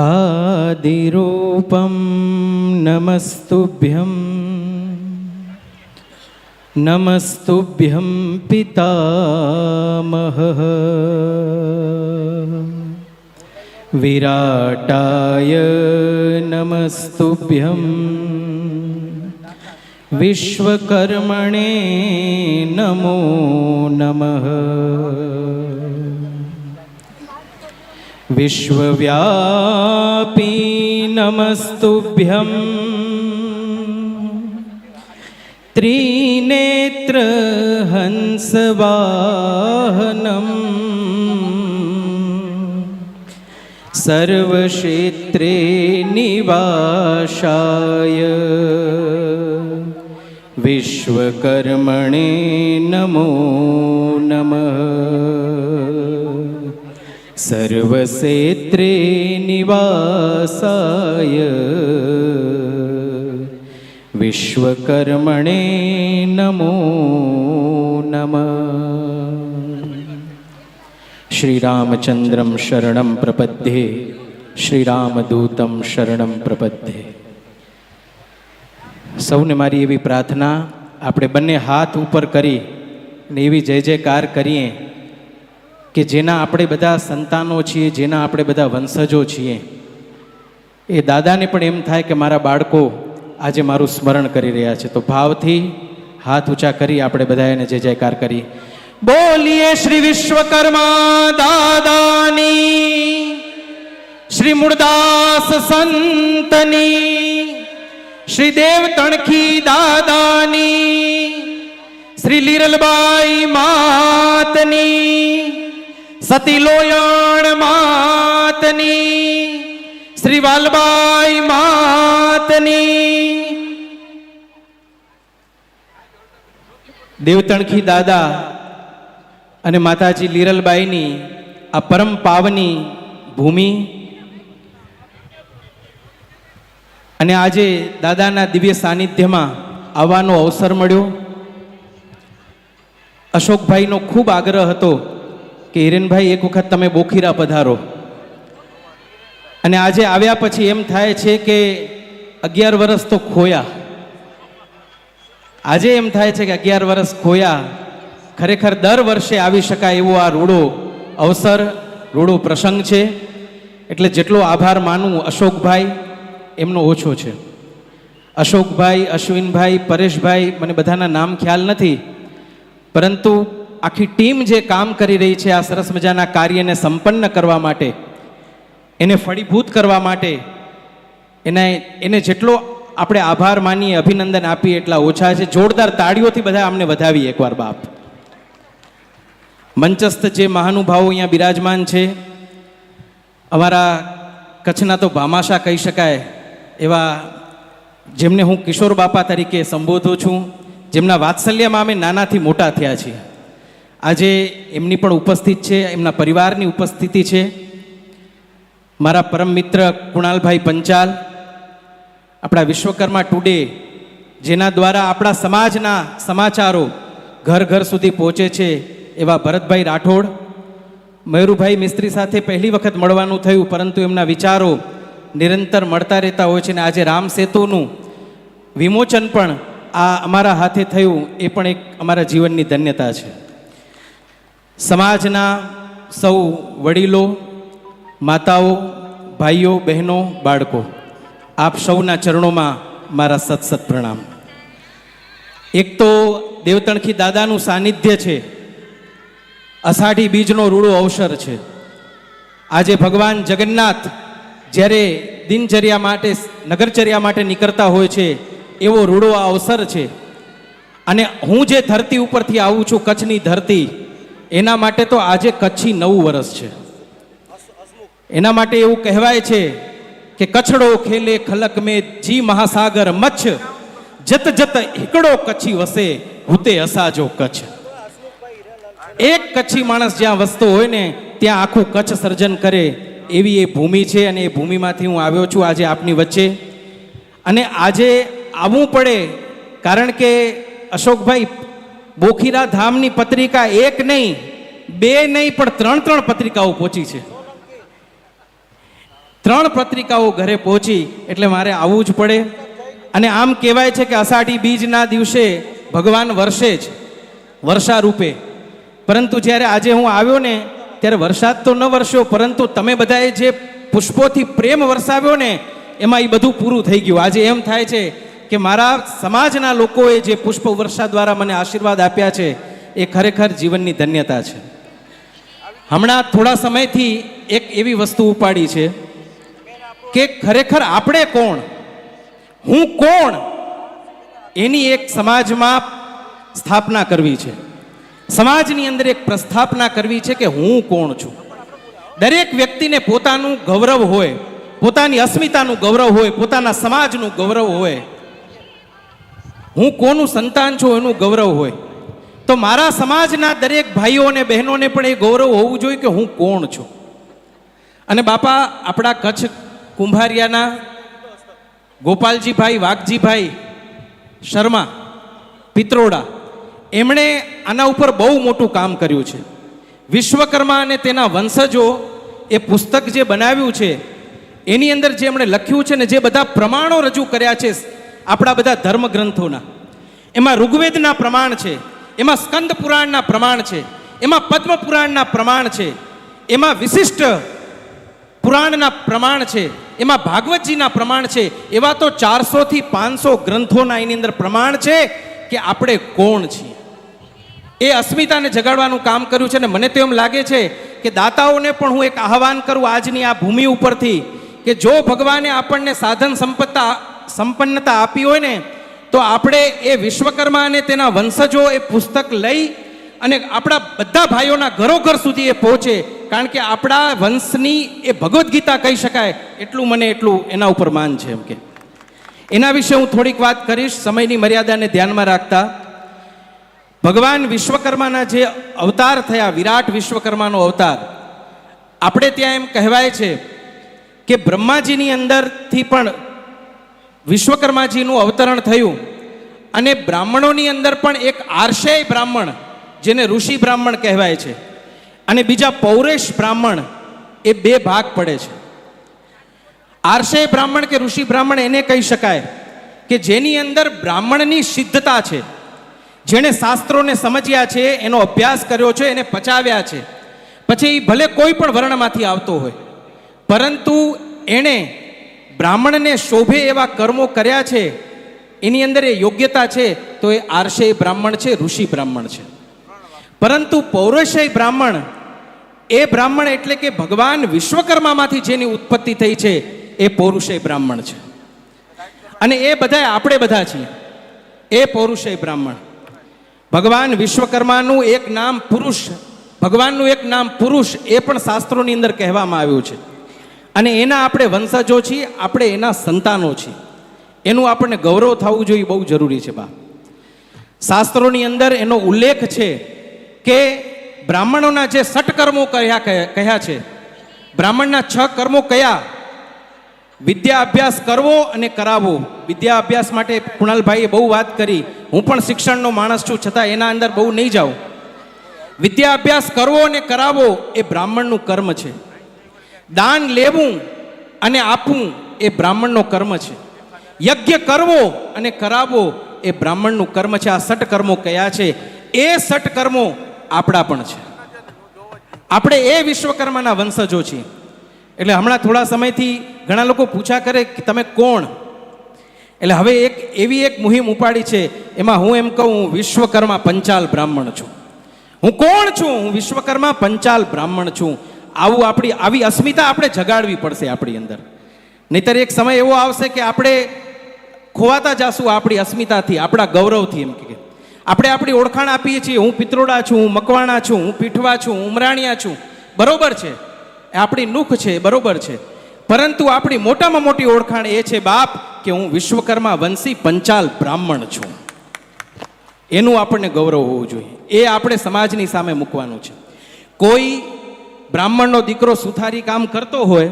आदिरूपं नमस्तुभ्यं नमस्तुभ्यं पितामहः विराटाय नमस्तुभ्यं विश्वकर्मणे नमो नमः विश्वव्यापी नमस्तुभ्यं त्रिनेत्रहंसवाहनम् सर्वक्षेत्रे निवासाय विश्वकर्मणे नमो नमः सर्वक्षेत्रे निवासाय विश्वकर्मणे नमो नमः શ્રીરામચંદ્રમ શરણમ પ્રપદ્યે શ્રીરામદૂતમ શરણમ પ્રપદ્યે સૌને મારી એવી પ્રાર્થના આપણે બંને હાથ ઉપર કરી ને એવી જય જયકાર કરીએ કે જેના આપણે બધા સંતાનો છીએ, જેના આપણે બધા વંશજો છીએ, એ દાદાને પણ એમ થાય કે મારા બાળકો આજે મારું સ્મરણ કરી રહ્યા છે. તો ભાવથી હાથ ઊંચા કરી આપણે બધા એને જય જયકાર કરી. બોલીએ શ્રી વિશ્વકર્મા દાદાની, શ્રી મૂળદાસ સંતની, શ્રી દેવ તણખી દાદાની, શ્રી લીરલબાઈ માતની સતી લોયણ માતની, શ્રી વાલબાઈ માતની. દેવતણખી દાદા અને માતાજી લીરલબાઈની આ પરમ પાવની ભૂમિ. અને આજે દાદાના દિવ્ય સાનિધ્યમાં આવવાનો અવસર મળ્યો. અશોકભાઈનો ખૂબ આગ્રહ હતો કે હિરેનભાઈ એક વખત તમે બોખીરા પધારો. અને આજે આવ્યા પછી એમ થાય છે કે અગિયાર વર્ષ તો ખોયા. આજે એમ થાય છે કે અગિયાર વર્ષ ખોયા. ખરેખર દર વર્ષે આવી શકાય એવો આ રૂડો અવસર, રૂડો પ્રસંગ છે. એટલે જેટલો આભાર માનું અશોકભાઈ, એમનો ઓછો છે. અશોકભાઈ, અશ્વિનભાઈ, પરેશભાઈ, મને બધાના નામ ખ્યાલ નથી. પરંતુ આખી ટીમ જે કામ કરી રહી છે આ સરસ મજાના કાર્યને સંપન્ન કરવા માટે, એને ફળીભૂત કરવા માટે, એને એને જેટલો આપણે આભાર માનીએ, અભિનંદન આપીએ એટલા ઓછા છે. જોરદાર તાળીઓથી બધા અમને વધાવીએ એકવાર બાપ. મંચસ્થ જે મહાનુભાવો અહીંયા બિરાજમાન છે, અમારા કચ્છના તો ભામાશા કહી શકાય, એવા જેમને હું કિશોર બાપા તરીકે સંબોધું છું, જેમના વાત્સલ્યમાં અમે નાનાથી મોટા થયા છીએ. આજે એમની પણ ઉપસ્થિત છે, એમના પરિવારની ઉપસ્થિતિ છે. મારા પરમ મિત્ર કુણાલભાઈ પંચાલ, આપણા વિશ્વકર્મા ટુડે, જેના દ્વારા આપણા સમાજના સમાચારો ઘર ઘર સુધી પહોંચે છે, એવા ભરતભાઈ રાઠોડ. મયુરભાઈ મિસ્ત્રી સાથે પહેલી વખત મળવાનું થયું, પરંતુ એમના વિચારો નિરંતર મળતા રહેતા હોય છે અને આજે રામ સેતુનું વિમોચન પણ આ અમારા હાથે થયું, એ પણ એક અમારા જીવનની ધન્યતા છે. સમાજના સૌ વડીલો, માતાઓ, ભાઈઓ, બહેનો, બાળકો, આપ સૌના ચરણોમાં મારા સતસત પ્રણામ. એક તો દેવતણખી દાદાનું સાનિધ્ય છે. અષાઢી બીજનો રૂડો અવસર છે. આજે ભગવાન જગન્નાથ જ્યારે દિનચર્યા માટે, નગરચર્યા માટે નીકળતા હોય છે, એવો રૂડો આ અવસર છે. અને હું જે ધરતી ઉપરથી આવું છું, કચ્છની ધરતી એના માટે તો આજે કચ્છી નવું વર્ષ છે. એના માટે એવું કહેવાય છે કે કચ્છડો ખેલે ખલક મેં જી મહાસાગર મચ્છ. જત જત એકડો કચ્છી વસે હુતે અસાજો કચ્છ. એક કચ્છી માણસ જ્યાં વસતો હોય ને ત્યાં આખું કચ્છ સર્જન કરે એવી એ ભૂમિ છે અને એ ભૂમિમાંથી હું આવ્યો છું આજે આપની વચ્ચે. અને આજે આવવું પડે કારણ કે અશોકભાઈ બોખીરા ધામની પત્રિકા એક નહીં, બે નહીં, પણ ત્રણ ત્રણ પત્રિકાઓ પહોંચી છે. ત્રણ પત્રિકાઓ ઘરે પહોંચી, એટલે મારે આવવું જ પડે. અને આમ કહેવાય છે કે અષાઢી બીજના દિવસે ભગવાન વર્ષે જ, વર્ષા રૂપે. પરંતુ જ્યારે આજે હું આવ્યો ને, ત્યારે વરસાદ તો ન વરસ્યો, પરંતુ તમે બધાએ જે પુષ્પોથી પ્રેમ વરસાવ્યો ને, એમાં એ બધું પૂરું થઈ ગયું. આજે એમ થાય છે કે મારા સમાજના લોકોએ જે પુષ્પ વર્ષા દ્વારા મને આશીર્વાદ આપ્યા છે, એ ખરેખર જીવનની ધન્યતા છે. હમણાં થોડા સમયથી એક એવી વસ્તુ ઉપાડી છે કે ખરેખર આપણે કોણ? હું કોણ? એની એક સમાજમાં સ્થાપના કરવી છે. સમાજની અંદર એક પ્રસ્થાપના કરવી છે કે હું કોણ છું. દરેક વ્યક્તિને પોતાનું ગૌરવ હોય, પોતાની અસ્મિતાનું ગૌરવ હોય, પોતાના સમાજનું ગૌરવ હોય હું કોનું સંતાન છું એનું ગૌરવ હોય? તો મારા સમાજના દરેક ભાઈઓ અને બહેનોને પણ એ ગૌરવ હોવું જોઈએ કે હું કોણ છું? અને બાપા, આપણા કચ્છ કુંભારિયાના ગોપાલજીભાઈ, વાઘજીભાઈ શર્મા, પિત્રોડા, એમણે આના ઉપર બહુ મોટું કામ કર્યું છે. વિશ્વકર્મા અને તેના વંશજો એ પુસ્તક જે બનાવ્યું છે, એની અંદર જે એમણે લખ્યું છે ને જે બધા પ્રમાણો રજૂ કર્યા છે આપણા બધા ધર્મગ્રંથોના. એમાં ઋગ્વેદના પ્રમાણ છે, એમાં સ્કંદ પુરાણના પ્રમાણ છે, એમાં પદ્મ પુરાણના પ્રમાણ છે, એમાં વિશિષ્ટ પુરાણના પ્રમાણ છે, એમાં ભાગવતજીના પ્રમાણ છે, એવા તો ચારસો થી પાંચસો ગ્રંથોના એની અંદર પ્રમાણ છે કે આપણે કોણ છીએ. એ અસ્મિતાને જગાડવાનું કામ કર્યું છે ને મને તો એમ લાગે છે કે દાતાઓને પણ હું એક આહવાન કરું આજની આ ભૂમિ ઉપરથી કે જો ભગવાને આપણને સાધન સંપત્તા સંપન્નતા આપી હોય ને, તો આપણે એ વિશ્વકર્મા અને તેના વંશજો એ પુસ્તક લઈ અને આપણા બધા ભાઈઓના ઘરો ઘર સુધી એ પહોંચે. કારણ કે આપણા વંશની એ ભગવદ્ ગીતા કહી શકાય. એટલું મને એટલું એના ઉપર માન છે એમ કે. એના વિશે હું થોડીક વાત કરીશ, સમયની મર્યાદાને ધ્યાનમાં રાખતા. ભગવાન વિશ્વકર્માના જે અવતાર થયા, વિરાટ વિશ્વકર્માનો અવતાર, આપણે ત્યાં એમ કહેવાય છે કે બ્રહ્માજીની અંદરથી પણ વિશ્વકર્માજીનું અવતરણ થયું. અને બ્રાહ્મણોની અંદર પણ એક આર્ષેય બ્રાહ્મણ, જેને ઋષિ બ્રાહ્મણ કહેવાય છે, અને બીજા પૌરેશ બ્રાહ્મણ એ બે ભાગ પડે છે. આર્ષેય બ્રાહ્મણ કે ઋષિ બ્રાહ્મણ એને કહી શકાય કે જેની અંદર બ્રાહ્મણની સિદ્ધતા છે. જેણે શાસ્ત્રોને સમજ્યા છે, એનો અભ્યાસ કર્યો છે, એને પચાવ્યા છે. પછી ભલે કોઈ પણ વર્ણમાંથી આવતો હોય, પરંતુ એણે બ્રાહ્મણને શોભે એવા કર્મો કર્યા છે, એની અંદર એ યોગ્યતા છે, તો એ આર્ષેય બ્રાહ્મણ છે, ઋષિ બ્રાહ્મણ છે. પરંતુ પૌરુષેય બ્રાહ્મણ, એ બ્રાહ્મણ એટલે કે ભગવાન વિશ્વકર્મામાંથી જેની ઉત્પત્તિ થઈ છે, એ પૌરુષય બ્રાહ્મણ છે. અને એ બધા આપણે બધા છીએ. એ પૌરુષય બ્રાહ્મણ. ભગવાન વિશ્વકર્માનું એક નામ પુરુષ, ભગવાનનું એક નામ પુરુષ, એ પણ શાસ્ત્રોની અંદર કહેવામાં આવ્યું છે. અને એના આપણે વંશજો છીએ, આપણે એના સંતાનો છીએ. એનું આપણને ગૌરવ થવું જોઈએ બહુ જરૂરી છે બા. શાસ્ત્રોની અંદર એનો ઉલ્લેખ છે કે બ્રાહ્મણોના જે સટકર્મો કહ્યા કહ્યા છે? બ્રાહ્મણના છ કર્મો કયા? વિદ્યા અભ્યાસ કરવો અને કરાવવો. વિદ્યા અભ્યાસ માટે કુણાલભાઈએ બહુ વાત કરી. હું પણ શિક્ષણનો માણસ છું, છતાં એના અંદર બહુ નહીં જાઉં. વિદ્યા અભ્યાસ કરવો અને કરાવવો એ બ્રાહ્મણનું કર્મ છે. દાન લેવું અને આપવું એ બ્રાહ્મણનો કર્મ છે. યજ્ઞ કરવો અને કરાવવો એ બ્રાહ્મણનું કર્મ છે. આ સટ કર્મો કયા છે? એ સટકર્મો આપણા પણ છે. આપણે એ વિશ્વકર્માના વંશજો છીએ. એટલે હમણાં થોડા સમયથી ઘણા લોકો પૂછા કરે કે તમે કોણ? એટલે હવે એક એવી એક મુહિમ ઉપાડી છે. એમાં હું એમ કહું વિશ્વકર્મા પંચાલ બ્રાહ્મણ છું. હું કોણ છું? હું વિશ્વકર્મા પંચાલ બ્રાહ્મણ છું. આવું આપણી, આવી અસ્મિતા આપણે જગાડવી પડશે આપણી અંદર. નહીતર એક સમય એવો આવશે કે આપણે ખોવાતા જાશું આપણી અસ્મિતાથી, આપણા ગૌરવથી એમ કે. આપણે આપણી ઓળખાણ આપીએ છીએ, હું પિત્રોડા છું, હું મકવાણા છું, હું પીઠવા છું, હું ઉમરાણિયા છું. બરોબર છે? એ આપણી નુખ છે, બરોબર છે. પરંતુ આપણી મોટામાં મોટી ઓળખાણ એ છે, બાપ, કે હું વિશ્વકર્મા વંશી પંચાલ બ્રાહ્મણ છું. એનું આપણને ગૌરવ હોવું જોઈએ. એ આપણે સમાજની સામે મૂકવાનું છે. કોઈ બ્રાહ્મણનો દીકરો સુથારી કામ કરતો હોય,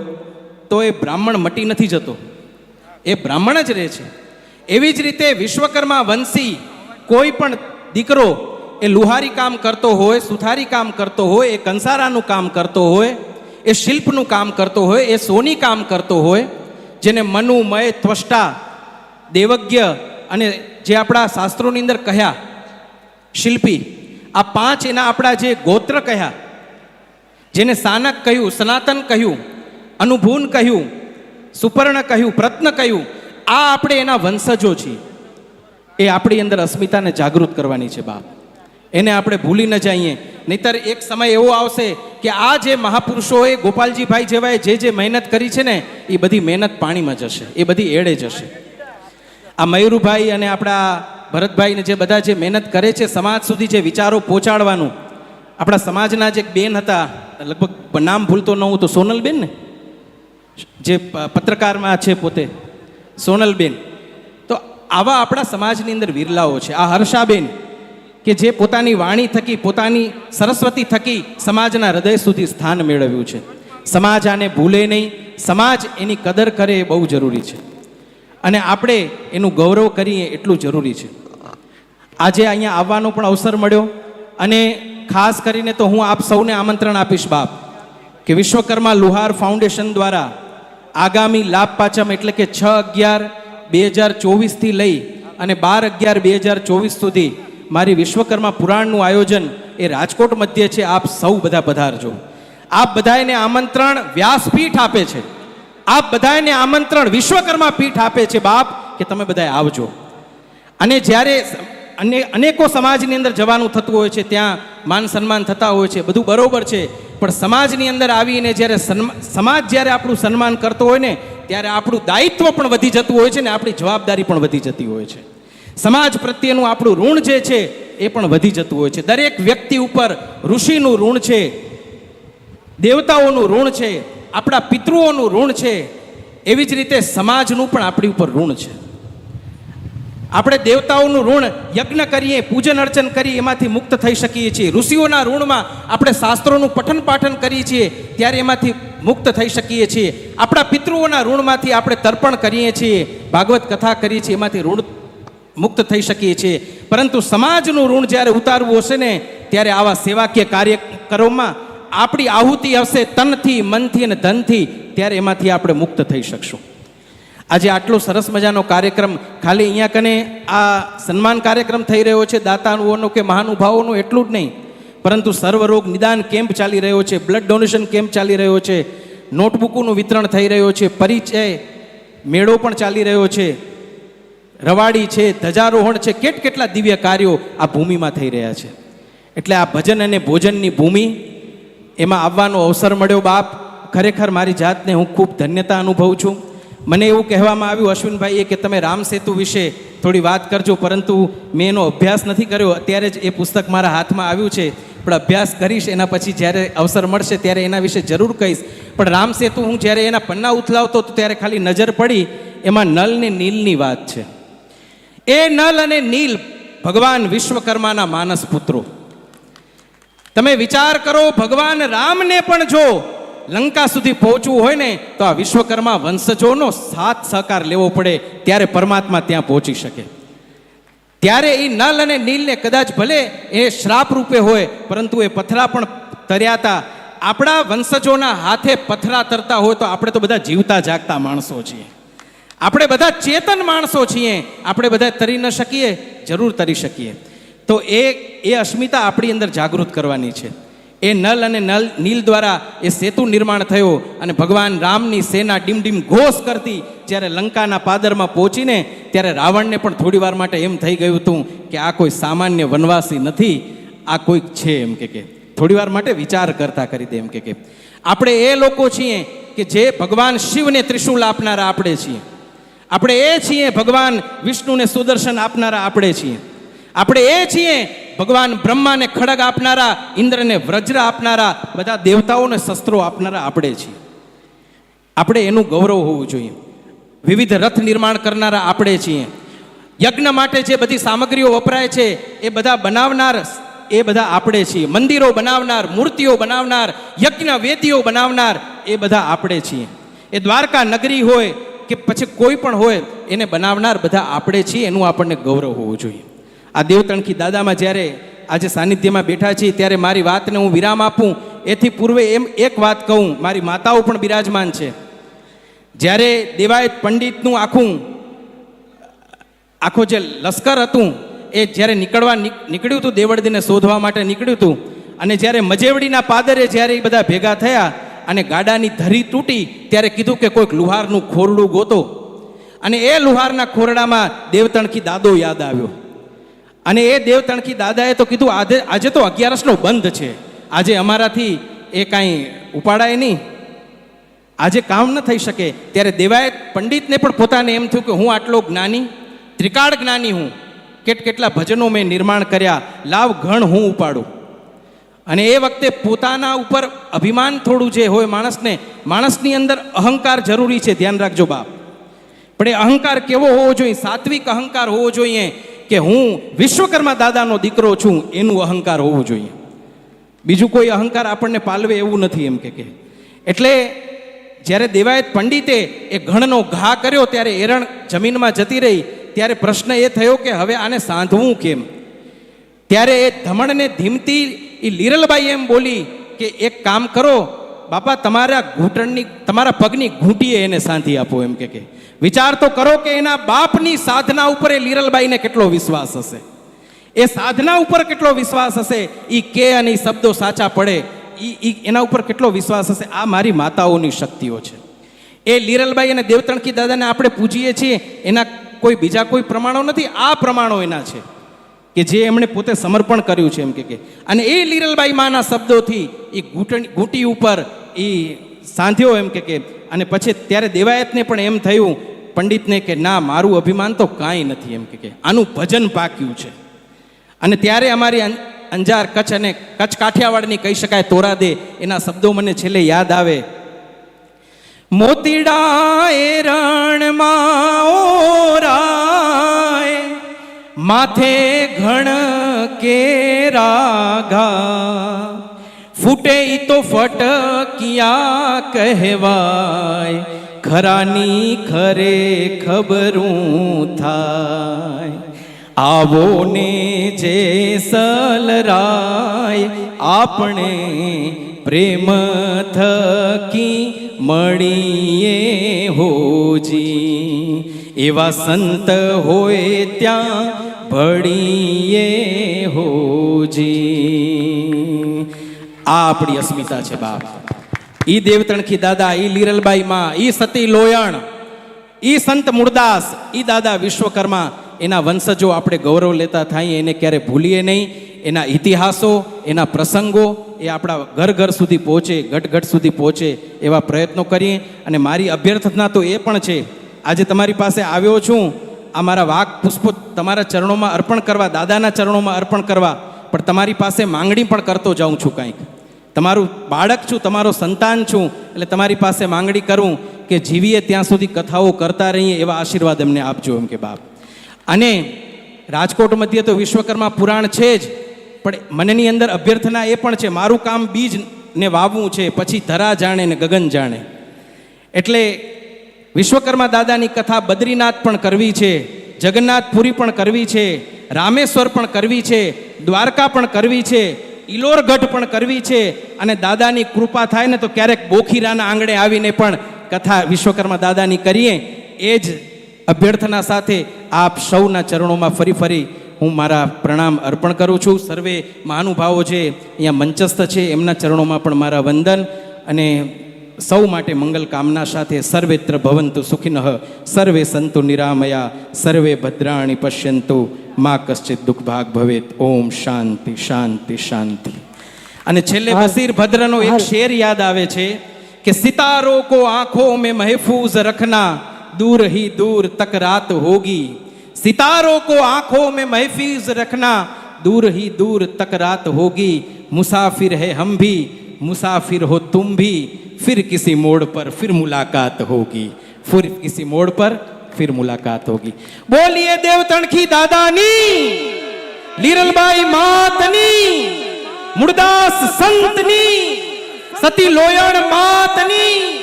તો એ બ્રાહ્મણ મટી નથી જતો. એ બ્રાહ્મણ જ રહે છે. એવી જ રીતે વિશ્વકર્મા વંશી કોઈ પણ દીકરો એ લુહારી કામ કરતો હોય, સુથારી કામ કરતો હોય, એ કંસારાનું કામ કરતો હોય, એ શિલ્પનું કામ કરતો હોય, એ સોની કામ કરતો હોય, જેને મનુ, મય, ત્વષ્ટા, દેવજ્ઞ અને જે આપણા શાસ્ત્રોની અંદર કહ્યા, શિલ્પી, આ પાંચ એના આપણા જે ગોત્ર કહ્યા જેને સાનક કહ્યું, સનાતન કહ્યું, અનુભૂન કહ્યું, સુપર્ણ કહ્યું, પ્રત્ન કહ્યું, આ આપણે એના વંશજો છીએ. એ આપણી અંદર અસ્મિતાને જાગૃત કરવાની છે બાપ. એને આપણે ભૂલી ન જઈએ. નહીતર એક સમય એવો આવશે કે આ જે મહાપુરુષોએ ગોપાલજીભાઈ જેવાએ જે જે મહેનત કરી છે ને, એ બધી મહેનત પાણીમાં જશે. એ બધી એળે જશે. આ મયુરભાઈ અને આપણા ભરતભાઈને જે બધા જે મહેનત કરે છે, સમાજ સુધી જે વિચારો પહોંચાડવાનું, આપણા સમાજના જે બેન હતા લગભગ નામ ભૂલતો ન હું તો સોનલબેન ને? જે પત્રકારમાં છે પોતે, સોનલબેન. તો આવા આપણા સમાજની અંદર વિરલાઓ છે. આ હર્ષાબેન કે જે પોતાની વાણી થકી, પોતાની સરસ્વતી થકી સમાજના હૃદય સુધી સ્થાન મેળવ્યું છે. સમાજ આને ભૂલે નહીં. સમાજ એની કદર કરે એ બહુ જરૂરી છે. અને આપણે એનું ગૌરવ કરીએ એટલું જરૂરી છે. આજે અહીંયા આવવાનો પણ અવસર મળ્યો અને ખાસ કરીને તો હું આપ સૌને આમંત્રણ આપીશ બાપ, કે વિશ્વકર્મા લુહાર ફાઉન્ડેશન દ્વારા આગામી લાભ પાચમ એટલે કે છ અગિયાર બે હજાર ચોવીસથી લઈ અને બાર અગિયાર બે હજાર ચોવીસ સુધી મારી વિશ્વકર્મા પુરાણનું આયોજન એ રાજકોટ મધ્યે છે, આપ સૌ બધા પધારજો. આપ બધાને આમંત્રણ વ્યાસપીઠ આપે છે. આપ બધાને આમંત્રણ વિશ્વકર્મા પીઠ આપે છે બાપ, કે તમે બધા આવજો. અને જ્યારે અને, અનેકો સમાજની અંદર જવાનું થતું હોય છે, ત્યાં માન સન્માન થતા હોય છે, બધું બરોબર છે. પણ સમાજની અંદર આવીને જ્યારે સમાજ જ્યારે આપણું સન્માન કરતો હોય ને, ત્યારે આપણું દાયિત્વ પણ વધી જતું હોય છે ને આપણી જવાબદારી પણ વધી જતી હોય છે. સમાજ પ્રત્યેનું આપણું ઋણ જે છે, એ પણ વધી જતું હોય છે. દરેક વ્યક્તિ ઉપર ઋષિનું ઋણ છે, દેવતાઓનું ઋણ છે, આપણા પિતૃઓનું ઋણ છે, એવી જ રીતે સમાજનું પણ આપણી ઉપર ઋણ છે. આપણે દેવતાઓનું ઋણ યજ્ઞ કરીએ, પૂજન અર્ચન કરીએ, એમાંથી મુક્ત થઈ શકીએ છીએ. ઋષિઓના ઋણમાં આપણે શાસ્ત્રોનું પઠન પાઠન કરીએ છીએ, ત્યારે એમાંથી મુક્ત થઈ શકીએ છીએ. આપણા પિતૃઓના ઋણમાંથી આપણે તર્પણ કરીએ છીએ. ભાગવત કથા કરીએ છીએ, એમાંથી ઋણ મુક્ત થઈ શકીએ છીએ. પરંતુ સમાજનું ઋણ જ્યારે ઉતારવું હશે ને, ત્યારે આવા સેવાકીય કાર્યક્રમમાં આપણી આહુતિ હશે તનથી, મનથી અને ધનથી, ત્યારે એમાંથી આપણે મુક્ત થઈ શકશું. આજે આટલો સરસ મજાનો કાર્યક્રમ ખાલી અહીંયા કને આ સન્માન કાર્યક્રમ થઈ રહ્યો છે, દાતાઓનો કે મહાનુભાવોનો એટલું જ નહીં. પરંતુ સર્વરોગ નિદાન કેમ્પ ચાલી રહ્યો છે, બ્લડ ડોનેશન કેમ્પ ચાલી રહ્યો છે, નોટબુકોનું વિતરણ થઈ રહ્યો છે, પરિચય મેળો પણ ચાલી રહ્યો છે, રવાડી છે ધજારોહણ છે, કેટ કેટલા દિવ્ય કાર્યો આ ભૂમિમાં થઈ રહ્યા છે. એટલે આ ભજન અને ભોજનની ભૂમિ એમાં આવવાનો અવસર મળ્યો બાપ. ખરેખર મારી જાતને હું ખૂબ ધન્યતા અનુભવું છું. મને એવું કહેવામાં આવ્યું, અશ્વિનભાઈએ, કે તમે રામ સેતુ વિશે થોડી વાત કરજો, પરંતુ મેં એનો અભ્યાસ નથી કર્યો. અત્યારે જ એ પુસ્તક મારા હાથમાં આવ્યું છે. પણ અભ્યાસ કરીશ, એના પછી જ્યારે અવસર મળશે ત્યારે એના વિશે જરૂર કહીશ. પણ રામ સેતુ હું જ્યારે એના પન્ના ઉથલાવતો હતો, ત્યારે ખાલી નજર પડી. એમાં નલ ને નીલની વાત છે. એ નલ અને નીલ ભગવાન વિશ્વકર્માના માનસ પુત્રો તમે વિચાર કરો, ભગવાન રામને પણ જો લંકા સુધી પહોંચવું હોય ને, તો આ વિશ્વકર્મા વંશજોનો સાથ સહકાર લેવો પડે ત્યારે પરમાત્મા ત્યાં પહોંચી શકે. ત્યારે એ નલ અને નીલને કદાચ ભલે એ શ્રાપ રૂપે હોય, પરંતુ એ પથરા પણ તર્યા હતા. આપણા વંશજોના હાથે પથરા તરતા હોય તો આપણે તો બધા જીવતા જાગતા માણસો છીએ. આપણે બધા ચેતન માણસો છીએ. આપણે બધા તરી ન શકીએ, જરૂર તરી શકીએ. તો એ એ અસ્મિતા આપણી અંદર જાગૃત કરવાની છે. એ નલ અને નલ નીલ દ્વારા એ સેતુ નિર્માણ થયો અને ભગવાન રામની સેના ડીમ ડીમ ઘોષ કરતી જ્યારે લંકાના પાદરમાં પહોંચીને ત્યારે રાવણને પણ થોડી વાર માટે એમ થઈ ગયું હતું કે આ કોઈ સામાન્ય વનવાસી નથી, આ કોઈક છે એમ કે કે. થોડી વાર માટે વિચાર કરતા કરી દે એમ કે કે. આપણે એ લોકો છીએ કે જે ભગવાન શિવને ત્રિશુલ આપનારા આપણે છીએ. આપણે એ છીએ ભગવાન વિષ્ણુને સુદર્શન આપનારા આપણે છીએ. આપણે એ છીએ ભગવાન બ્રહ્માને ખડગ આપનારા, ઇન્દ્રને વજ્ર આપનારા, બધા દેવતાઓને શસ્ત્રો આપનારા આપણે છીએ. આપણે એનું ગૌરવ હોવું જોઈએ. વિવિધ રથ નિર્માણ કરનારા આપણે છીએ. યજ્ઞ માટે જે બધી સામગ્રીઓ વપરાય છે, એ બધા બનાવનાર એ બધા આપણે છીએ. મંદિરો બનાવનાર, મૂર્તિઓ બનાવનાર, યજ્ઞ વેદીઓ બનાવનાર, એ બધા આપણે છીએ. એ દ્વારકા નગરી હોય કે પછી કોઈ પણ હોય, એને બનાવનાર બધા આપણે છીએ, એનું આપણને ગૌરવ હોવું જોઈએ. આ દેવતણકી દાદામાં જ્યારે આજે સાનિધ્યમાં બેઠા છીએ, ત્યારે મારી વાતને હું વિરામ આપું. એથી પૂર્વે એમ એક વાત કહું, મારી માતાઓ પણ બિરાજમાન છે. જ્યારે દેવાયત પંડિતનું આખું આખું જે લશ્કર હતું, એ જ્યારે નીકળવા નીકળ્યું હતું દેવળદીને શોધવા માટે નીકળ્યું હતું, અને જ્યારે મજેવડીના પાદરે જ્યારે એ બધા ભેગા થયા, અને ગાડાની ધરી તૂટી, ત્યારે કીધું કે કોઈક લુહારનું ખોરડું ગોતો. અને એ લુહારના ખોરડામાં દેવતણખી દાદો યાદ આવ્યો. અને એ દેવતણકી દાદાએ તો કીધું, આજે આજે તો અગિયારસનો બંધ છે. આજે અમારાથી એ કાંઈ ઉપાડાય નહીં. આજે કામ ન થઈ શકે. ત્યારે દેવાય પંડિતને પણ પોતાને એમ થયું કે, હું આટલો જ્ઞાની, ત્રિકાળ જ્ઞાની હું. કેટ કેટલા ભજનો મેં નિર્માણ કર્યા. લાવ ઘણ હું ઉપાડું. અને એ વખતે પોતાના ઉપર અભિમાન થોડું જે હોય માણસને, માણસની અંદર અહંકાર જરૂરી છે. ધ્યાન રાખજો બાપ. પણ એ અહંકાર કેવો હોવો જોઈએ? સાત્વિક અહંકાર હોવો જોઈએ. કે હું વિશ્વકર્મા દાદાનો દીકરો છું, એનું અહંકાર હોવું જોઈએ. બીજું કોઈ અહંકાર આપણને પાલવે એવું નથી એમ કે કે. એટલે જ્યારે દેવાયત પંડિતે એ ઘણનો ઘા કર્યો ત્યારે એરણ જમીનમાં જતી રહી, ત્યારે પ્રશ્ન એ થયો કે હવે આને સાંધવું કેમ? ત્યારે એ ધમણને ધીમતી એ લીરલબાઈ એમ બોલી કે એક કામ કરો બાપા, તમારા ઘૂંટણની, તમારા પગની ઘૂંટીએ એને શાંતિ આપો એમ કે વિચાર તો કરો કે એના બાપની સાધના ઉપર એ લીરલબાઈને કેટલો વિશ્વાસ હશે. એ સાધના ઉપર કેટલો વિશ્વાસ હશે? એ કે અને એ શબ્દો સાચા પડે. ઈ એના ઉપર કેટલો વિશ્વાસ હશે? આ મારી માતાઓની શક્તિઓ છે. એ લીરલબાઈ અને દેવતણકી દાદાને આપણે પૂજીએ છીએ. એના કોઈ બીજા કોઈ પ્રમાણો નથી. આ પ્રમાણો એના છે. કે જે એમણે પોતે સમર્પણ કર્યું છે એમ કે કે. અને એ લીરલબાઈ માના શબ્દોથી એ ઘૂંટણી, ઘૂંટી ઉપર એ સાંધ્યો એમ કે અને પછી ત્યારે દેવાયતને પણ એમ થયું, પંડિતને કે, ના, મારું અભિમાન તો કાંઈ નથી, એમ કે આનું ભજન પાક્યું છે. અને ત્યારે અમારી અંજાર કચ્છ અને કચ્છ કાઠિયાવાડની કહી શકાય તોરા દે એના શબ્દો મને છેલ્લે યાદ આવે. મોતીડા એ રણમાં ઓરાય માથે ઘણ કે ઘા ફૂટે તો ફટકિયા કહેવાય? ખરાની ખરે ખબરું થાય. આવો ને જે સલરાય, આપણે પ્રેમ થકી મળીએ હોજી. એવા સંત હોય ત્યાં ભળીએ હોજી. આ આપણી અસ્મિતા છે બાપ. ઈ દેવતણખી દાદા, ઈ લીરલબાઈ માં, ઈ સતી લોયણ, ઈ સંત મૂળદાસ ઈ દાદા વિશ્વકર્મા, એના વંશજો આપણે ગૌરવ લેતા થાય એને ક્યારે ભૂલીએ નહીં. એના ઇતિહાસો, એના પ્રસંગો, એ આપણા ઘર ઘર સુધી પહોંચે ઘટ ઘટ સુધી પહોંચે એવા પ્રયત્નો કરીએ. અને મારી અભ્યર્થના તો એ પણ છે, આજે તમારી પાસે આવ્યો છું. આ મારા વાઘ પુષ્પો તમારા ચરણોમાં અર્પણ કરવા, દાદાના ચરણોમાં અર્પણ કરવા, પણ તમારી પાસે માંગણી પણ કરતો જાઉં છું કાંઈક. તમારું બાળક છું, તમારો સંતાન છું, એટલે તમારી પાસે માંગણી કરું કે જીવીએ ત્યાં સુધી કથાઓ કરતા રહીએ એવા આશીર્વાદ અમને આપજો એમ કે બાપ. અને રાજકોટ મધ્યે તો વિશ્વકર્મા પુરાણ છે જ, પણ મનની અંદર અભ્યર્થના એ પણ છે, મારું કામ બીજ ને વાવવું છે, પછી ધરા જાણે ને ગગન જાણે. એટલે વિશ્વકર્મા દાદાની કથા બદ્રીનાથ પણ કરવી છે જગન્નાથપુરી પણ કરવી છે, રામેશ્વર પણ કરવી છે, દ્વારકા પણ કરવી છે ઇલોરગઢ પણ કરવી છે અને દાદાની કૃપા થાય ને તો ક્યારેક બોખીરાના આંગણે આવીને પણ કથા વિશ્વકર્મા દાદાની કરીએ. એ જ અભ્યર્થના સાથે આપ સૌના ચરણોમાં ફરી ફરી હું મારા પ્રણામ અર્પણ કરું છું. સર્વે મહાનુભાવો જે અહીંયા મંચસ્થ છે, એમના ચરણોમાં પણ મારા વંદન અને સૌ માટે મંગલ કામના સાથે સર્વેત્ર ભવંતુ સુખિનઃ સર્વે સંતુ નિરામયા સર્વે ભદ્રાણી પશ્યંતુ મા કશ્ચિત દુઃખભાગ ભવેત ઓમ શાંતિ શાંતિ શાંતિ. અને છેલ્લે વસીર ભદ્રનો એક શેર યાદ આવે છે કે સિતારો કો આંખો મે મહેફૂઝ રખના દૂર હી દૂર તક રાત હોગી. સિતારો કો આંખો મે મહેફૂઝ રખના દૂર હી દૂર તક રાત હોગી. મુસાફિર હે હમ ભી मुसाफिर हो तुम भी, फिर किसी मोड़ पर फिर मुलाकात होगी। फिर किसी मोड़ पर फिर मुलाकात होगी। बोलिए देवतण की दादानी, लीरलबाई मातनी, मुर्दास संतनी, सती लोयण मातनी,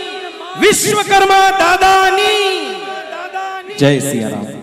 विश्वकर्मा दादानी। जय सिया राम।